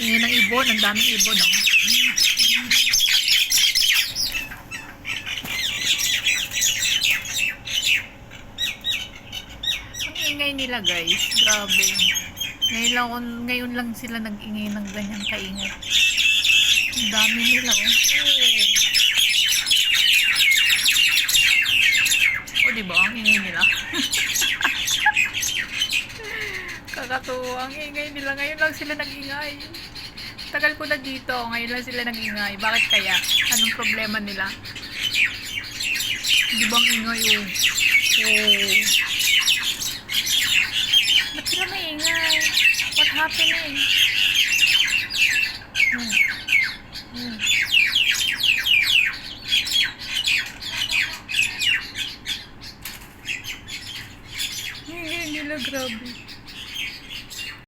ibon. Ang daming ibon, oh. Ang ingay nila, guys. Grabe. Ngayon lang, ngayon lang sila nag-ingay ng ganyang kaingay. Ang dami nila, oh. O, di ba? Ang ingay nila. nakakatuwa. Ang ingay nila. Ngayon lang sila nag-ingay. Tagal ko na dito. Ngayon lang sila nag-ingay. Bakit kaya? Anong problema nila? Di bang ingay oh? Oh. Ba't sila maingay? What happening? Hmm. Hmm. Hindi nila grabe.